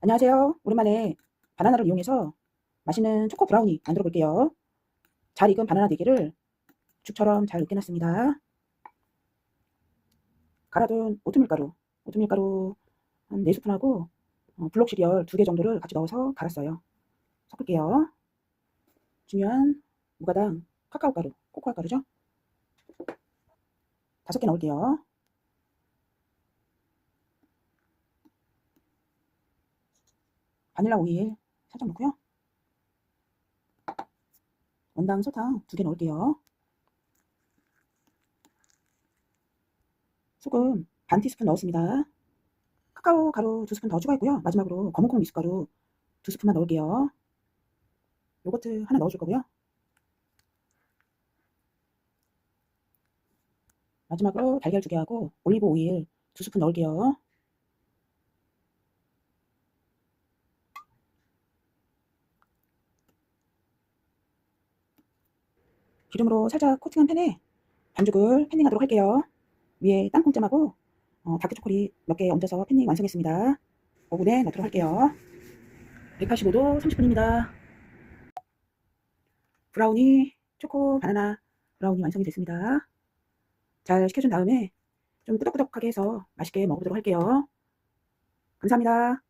안녕하세요. 오랜만에 바나나를 이용해서 맛있는 초코 브라우니 만들어 볼게요. 잘 익은 바나나 4개를 죽처럼 잘 으깨놨습니다. 갈아둔 오트밀 가루, 오트밀 가루 한 4스푼하고 어, 블록 시리얼 2개 정도를 같이 넣어서 갈았어요. 섞을게요. 중요한 무가당 카카오 가루, 코코아 가루죠. 5개 넣을게요. 바닐라 오일 살짝 넣고요. 원당 설탕 2개 넣을게요. 소금 반 티스푼 넣었습니다. 카카오 가루 2스푼 더 추가했고요. 마지막으로 검은콩 미숫가루 2스푼만 넣을게요. 요거트 하나 넣어줄 거고요. 마지막으로 달걀 2개하고 올리브 오일 2스푼 넣을게요. 기름으로 살짝 코팅한 팬에 반죽을 팬닝하도록 할게요. 위에 땅콩잼하고 어, 다크 초콜릿 몇 개 얹어서 팬닝 완성했습니다. 오븐에 넣도록 할게요. 185도 30분입니다. 브라우니, 초코, 바나나 브라우니 완성이 됐습니다. 잘 식혀준 다음에 좀 끄덕끄덕하게 해서 맛있게 먹어보도록 할게요. 감사합니다.